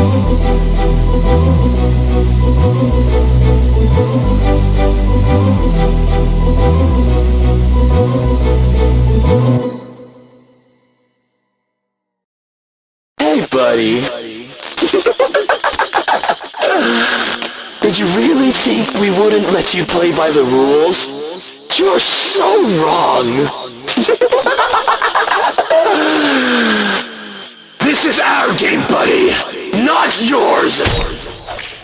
Hey, buddy. Did you really think we wouldn't let you play by the rules? You're so wrong. this is our game, buddy, not yours.